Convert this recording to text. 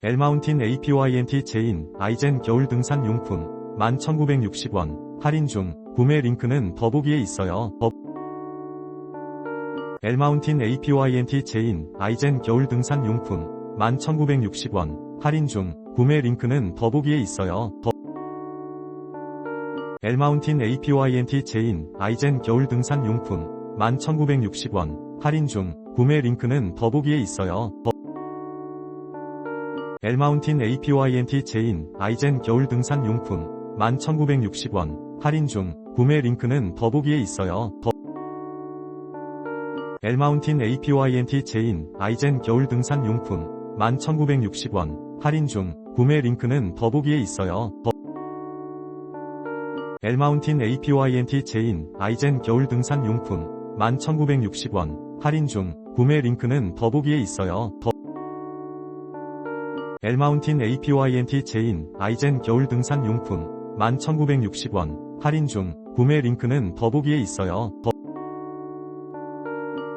엘마운틴 APYNT 제인 아이젠 겨울 등산 용품 11,960원 할인 중 구매 링크는 더보기에 있어요. 더... 엘마운틴 APYNT 제인 아이젠 겨울 등산 용품 11,960원 할인 중 구매 링크는 더보기에 있어요. 더... 엘마운틴 APYNT 제인 아이젠 겨울 등산 용품 11,960원 할인 중 구매 링크는 더보기에 있어요. 더... 엘마운틴 APYNT 제인 아이젠 겨울 등산 용품 11,960원 할인 중 구매 링크는 더보기에 있어요. 더... 엘마운틴 APYNT 제인 아이젠 겨울 등산 용품 11,960원 할인 중 구매 링크는 더보기에 있어요. 더... 엘마운틴 APYNT 제인 아이젠 겨울 등산 용품 11,960원 할인 중 구매 링크는 더보기에 있어요. 더... 엘마운틴 APYNT 제인 아이젠 겨울 등산 용품 11,960원 할인 중 구매 링크는 더보기에 있어요. 더...